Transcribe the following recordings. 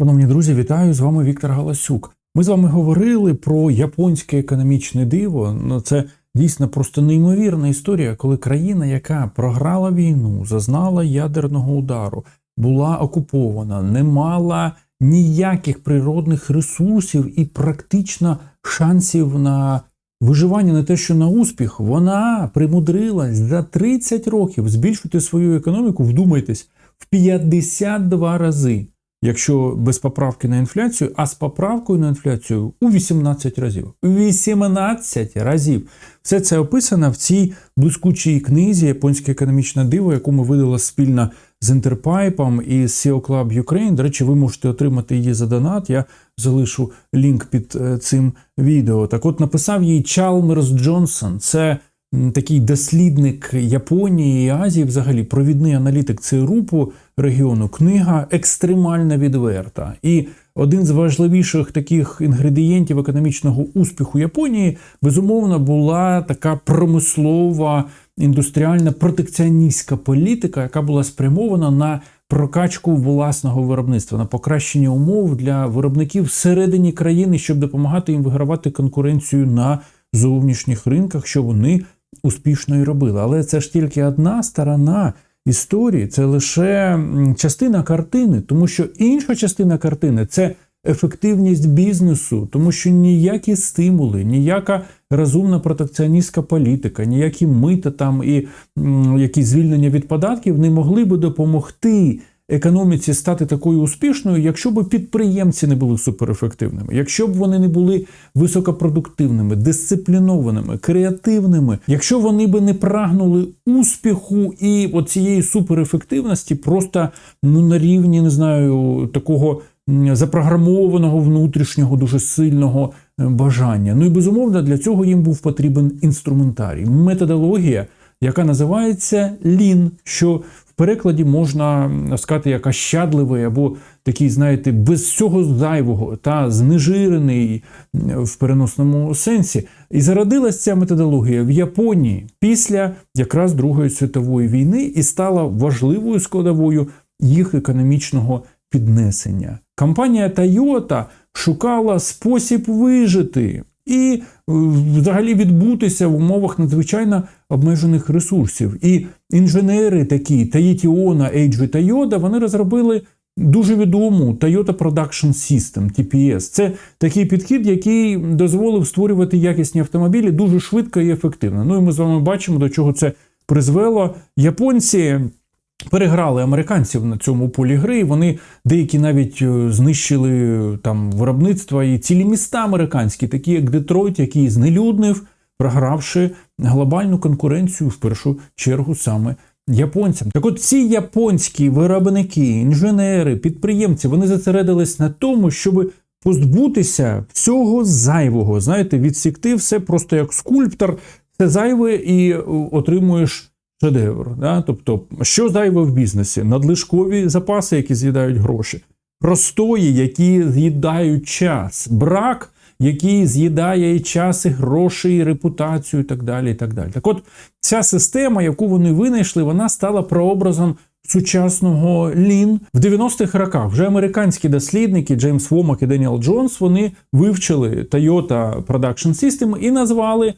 Шановні друзі, вітаю з вами Віктор Галасюк. Ми з вами говорили про японське економічне диво. Ну це дійсно просто неймовірна історія, коли країна, яка програла війну, зазнала ядерного удару, була окупована, не мала ніяких природних ресурсів і практично шансів на виживання, не те, що на успіх, вона примудрилась за 30 років збільшити свою економіку, вдумайтесь, в 52 рази якщо без поправки на інфляцію, а з поправкою на інфляцію у 18 разів. 18 разів. Все це описано в цій блискучій книзі Японське економічне диво, яку ми видали спільно з Інтерпайпом і з SEO Club Ukraine. До речі, ви можете отримати її за донат. Я залишу лінк під е, цим відео. Так от написав їй Чалмерс Джонсон. Це такий дослідник Японії і Азії, взагалі провідний аналітик ЦРУПу регіону. Книга екстремально відверта. І один з важливіших таких інгредієнтів економічного успіху Японії безумовно була така промислова індустріальна протекціоністська політика, яка була спрямована на прокачку власного виробництва, на покращення умов для виробників всередині країни, щоб допомагати їм вигравати конкуренцію на зовнішніх ринках, що вони успішно і робили. Але це ж тільки одна сторона історії, це лише частина картини, тому що інша частина картини це ефективність бізнесу, тому що ніякі стимули, ніяка розумна протекціоністська політика, ніякі мита там і якісь звільнення від податків не могли би допомогти. Економіці стати такою успішною, якщо б підприємці не були суперефективними, якщо б вони не були високопродуктивними, дисциплінованими, креативними, якщо вони би не прагнули успіху і оцієї суперефективності, просто ну на рівні не знаю такого запрограмованого внутрішнього дуже сильного е, бажання. Ну і безумовно для цього їм був потрібен інструментарій, методологія, яка називається лін, що в перекладі можна сказати як ощадливий або такий, знаєте, без всього зайвого та знежирений в переносному сенсі. І зародилась ця методологія в Японії після якраз Другої світової війни і стала важливою складовою їх економічного піднесення. Компанія Toyota шукала спосіб вижити і е, взагалі відбутися в умовах надзвичайно обмежених ресурсів. І інженери такі Таїті Она, Ейджі та Йода, вони розробили дуже відому Toyota Production System, TPS. Це такий підхід, який дозволив створювати якісні автомобілі дуже швидко і ефективно. Ну і ми з вами бачимо, до чого це призвело. Японці. Переграли американців на цьому полі гри. Вони деякі навіть е, знищили там виробництва і цілі міста американські, такі як Детройт, який знелюднив, програвши глобальну конкуренцію в першу чергу саме японцям. Так от ці японські виробники, інженери, підприємці, вони зосередились на тому, щоб позбутися всього зайвого. Знаєте, відсікти все просто як скульптор, все зайве і е, отримуєш шедевр. Да? Тобто, що зайве в бізнесі? Надлишкові запаси, які з'їдають гроші, простої, які з'їдають час, брак, який з'їдає і час, і гроші, і репутацію, і так далі. і Так далі. Так от, ця система, яку вони винайшли, вона стала прообразом. Сучасного лін в 90-х роках вже американські дослідники Джеймс Вомак і Деніел Джонс вони вивчили Toyota Production System і назвали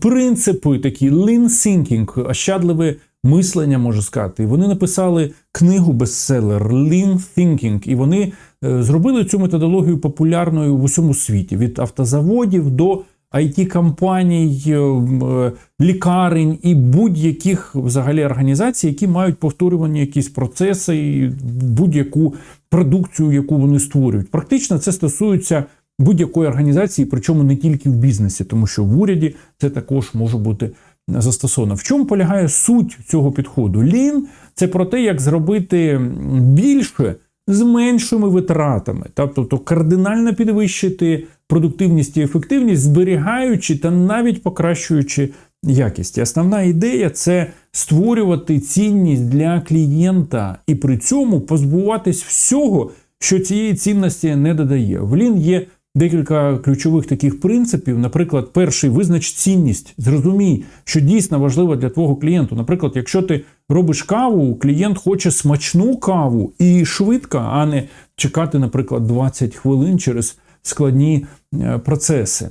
принципи такі lean thinking, ощадливе мислення, можна сказати. І вони написали книгу бестселер Lean Thinking, і вони е, зробили цю методологію популярною в усьому світі від автозаводів до it компаній е, лікарень і будь-яких взагалі організацій, які мають повторювані якісь процеси і будь-яку продукцію, яку вони створюють. Практично це стосується будь-якої організації, причому не тільки в бізнесі, тому що в уряді це також може бути застосовано. В чому полягає суть цього підходу? Лін це про те, як зробити більше з меншими витратами, тобто кардинально підвищити продуктивність і ефективність, зберігаючи та навіть покращуючи якість. І Основна ідея це створювати цінність для клієнта і при цьому позбуватись всього, що цієї цінності не додає. В Лін є декілька ключових таких принципів. Наприклад, перший визнач цінність. Зрозумій, що дійсно важливо для твого клієнту. Наприклад, якщо ти робиш каву, клієнт хоче смачну каву і швидко, а не чекати, наприклад, 20 хвилин через складні е, процеси.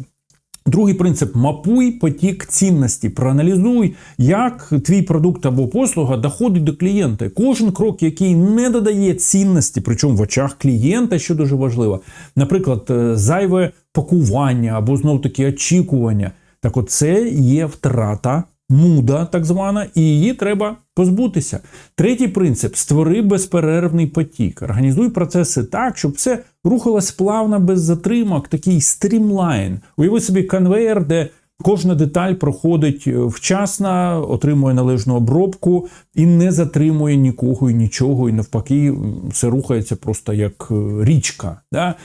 Другий принцип мапуй потік цінності, проаналізуй, як твій продукт або послуга доходить до клієнта. Кожен крок, який не додає цінності, причому в очах клієнта, що дуже важливо, наприклад, е, зайве пакування або знов таки очікування. Так, от це є втрата муда, так звана, і її треба позбутися. Третій принцип: створи безперервний потік. Організуй процеси так, щоб все рухалось плавно без затримок, такий стрімлайн. Уяви собі конвейер, де кожна деталь проходить е, вчасно, отримує належну обробку і не затримує нікого і нічого, і навпаки, все рухається просто як е, річка. Да?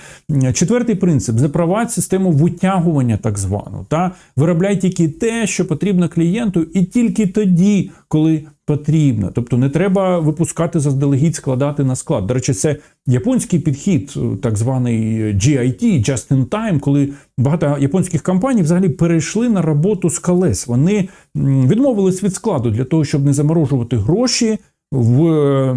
Четвертий принцип: запровадь систему витягування, так звану. Та? Виробляй тільки те, що потрібно клієнту, і тільки тоді, коли потрібно. Тобто не треба випускати заздалегідь, складати на склад. До речі, це японський підхід, е, так званий GIT, Just in Time, коли багато японських компаній взагалі перейшли на роботу з колес. Вони відмовились від складу для того, щоб не заморожувати гроші. В е,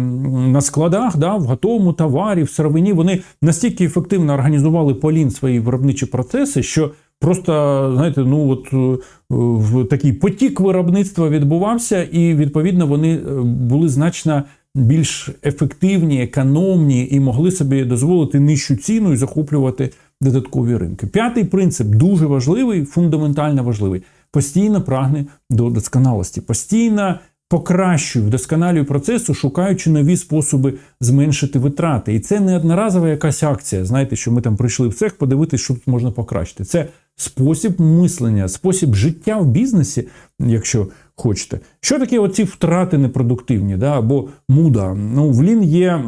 на складах, да, в готовому товарі, в сировині вони настільки ефективно організували полін свої виробничі процеси, що просто знаєте, ну от е, в такий потік виробництва відбувався, і відповідно вони е, були значно більш ефективні, економні і могли собі дозволити нижчу ціну і захоплювати додаткові ринки. П'ятий принцип дуже важливий, фундаментально важливий. Постійно прагне до досконалості, постійно покращуй, вдосконалюй процесу, шукаючи нові способи зменшити витрати. І це не одноразова якась акція. Знаєте, що ми там прийшли в цех подивитися, що тут можна покращити. Це спосіб мислення, спосіб життя в бізнесі, якщо хочете. Що таке оці втрати непродуктивні, да, або муда? Ну, в Лін є.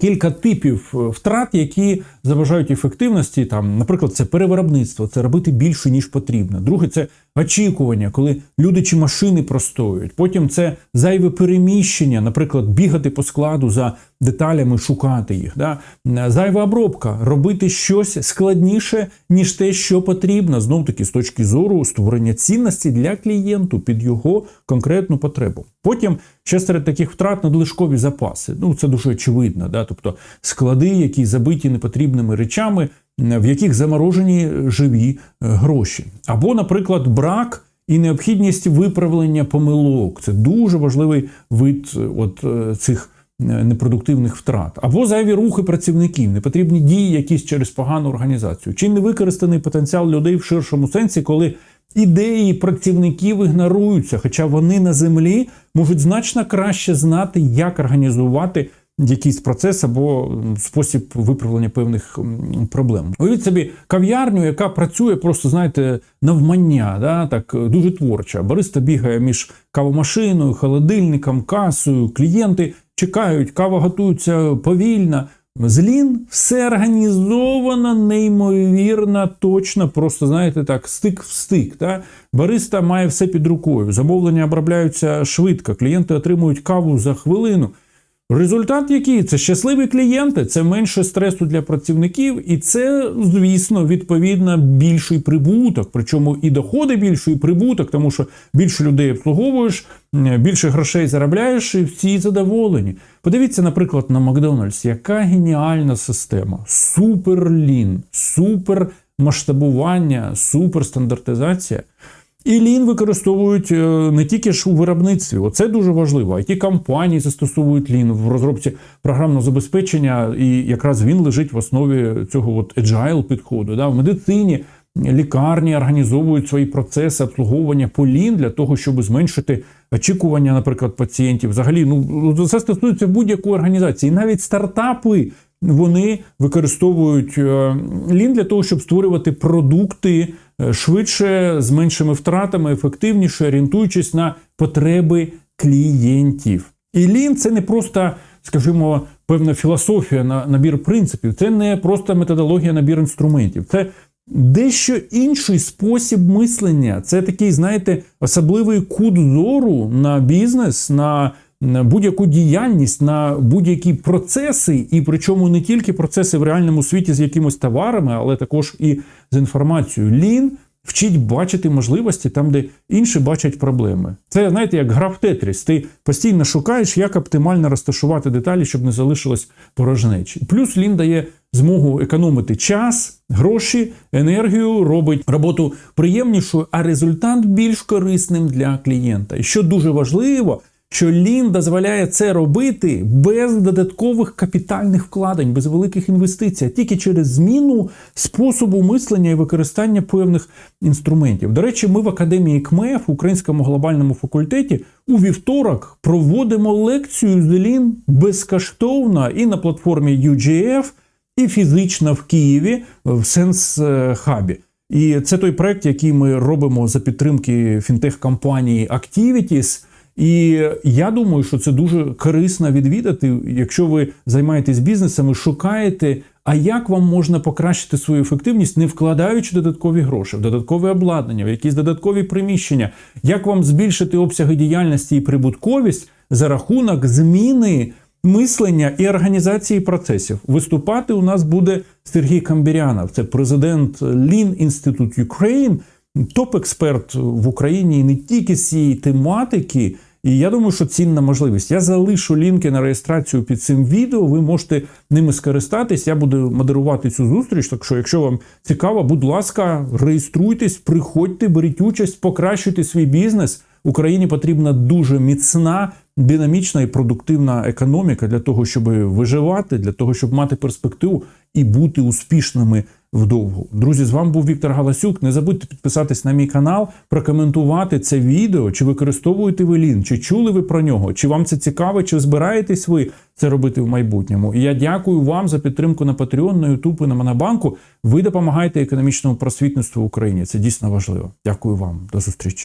Кілька типів е, втрат, які заважають ефективності. Там, наприклад, це перевиробництво, це робити більше ніж потрібно. Друге, це очікування, коли люди чи машини простоюють. Потім це зайве переміщення, наприклад, бігати по складу за деталями, шукати їх. Да? Зайва обробка, робити щось складніше, ніж те, що потрібно. Знов таки з точки зору створення цінності для клієнту під його конкретну потребу. Потім ще серед таких втрат надлишкові запаси. Ну це дуже очевидно. Да? Тобто склади, які забиті непотрібними речами, в яких заморожені живі е, гроші. Або, наприклад, брак і необхідність виправлення помилок. Це дуже важливий вид е, от е, цих непродуктивних втрат. Або зайві рухи працівників, непотрібні дії якісь через погану організацію, чи невикористаний потенціал людей в ширшому сенсі, коли ідеї працівників ігноруються, хоча вони на землі можуть значно краще знати, як організувати якийсь процес або спосіб виправлення певних проблем. Уявіть собі кав'ярню, яка працює просто, знаєте, навмання, да, так е, дуже творча. Бариста бігає між кавомашиною, холодильником, касою, клієнти чекають, кава готується повільно. Злін все організовано неймовірно, точно, просто знаєте так, стик в стик. Та? Бариста має все під рукою. Замовлення обробляються швидко, клієнти отримують каву за хвилину. Результат який? Це щасливі клієнти, це менше стресу для працівників, і це, звісно, відповідно більший прибуток. Причому і доходи більший і прибуток, тому що більше людей обслуговуєш, більше грошей заробляєш, і всі задоволені. Подивіться, наприклад, на Макдональдс, яка геніальна система. Супер лін, супер масштабування, супер стандартизація. І лін використовують е, не тільки ж у виробництві, оце дуже важливо. it компанії застосовують лін в розробці програмного забезпечення, і якраз він лежить в основі цього от agile підходу. Да? В медицині лікарні організовують свої процеси обслуговування по лін для того, щоб зменшити очікування, наприклад, пацієнтів. Взагалі, ну це стосується будь-якої організації, І навіть стартапи. Вони використовують е, лін для того, щоб створювати продукти е, швидше, з меншими втратами, ефективніше, орієнтуючись на потреби клієнтів. І лін це не просто, скажімо, певна філософія на набір принципів, це не просто методологія, набір інструментів. Це дещо інший спосіб мислення. Це такий, знаєте, особливий кут зору на бізнес. на будь-яку діяльність, на будь-які процеси, і причому не тільки процеси в реальному світі з якимось товарами, але також і з інформацією. Лін вчить бачити можливості там, де інші бачать проблеми. Це знаєте, як гра в Тетріс. Ти постійно шукаєш, як оптимально розташувати деталі, щоб не залишилось порожнечі. Плюс Лін дає змогу економити час, гроші, енергію, робить роботу приємнішою, а результат більш корисним для клієнта. І що дуже важливо, що Лін дозволяє це робити без додаткових капітальних вкладень, без великих інвестицій, а тільки через зміну способу мислення і використання певних інструментів. До речі, ми в академії КМЕФ, Українському глобальному факультеті, у вівторок проводимо лекцію з Лін безкоштовно і на платформі UGF, і фізично в Києві в Сенс Хабі. І це той проект, який ми робимо за підтримки фінтех-компанії Activities. І я думаю, що це дуже корисно відвідати, якщо ви займаєтесь бізнесом і шукаєте, а як вам можна покращити свою ефективність, не вкладаючи додаткові гроші, в додаткове обладнання, в якісь додаткові приміщення, як вам збільшити обсяги діяльності і прибутковість за рахунок зміни мислення і організації процесів. Виступати у нас буде Сергій Камбірянов, це президент Lean Institute Ukraine, топ-експерт в Україні не тільки з цієї тематики. І я думаю, що цінна можливість. Я залишу лінки на реєстрацію під цим відео. Ви можете ними скористатись. Я буду модерувати цю зустріч. Так що, якщо вам цікаво, будь ласка, реєструйтесь, приходьте, беріть участь, покращуйте свій бізнес. Україні потрібна дуже міцна, динамічна і продуктивна економіка для того, щоб виживати, для того, щоб мати перспективу і бути успішними вдовго. Друзі, з вами був Віктор Галасюк. Не забудьте підписатись на мій канал, прокоментувати це відео, чи використовуєте ви лін, чи чули ви про нього, чи вам це цікаво, чи збираєтесь ви це робити в майбутньому. І я дякую вам за підтримку на Patreon, на YouTube і на Монобанку. Ви допомагаєте економічному просвітництву в Україні. Це дійсно важливо. Дякую вам. До зустрічі.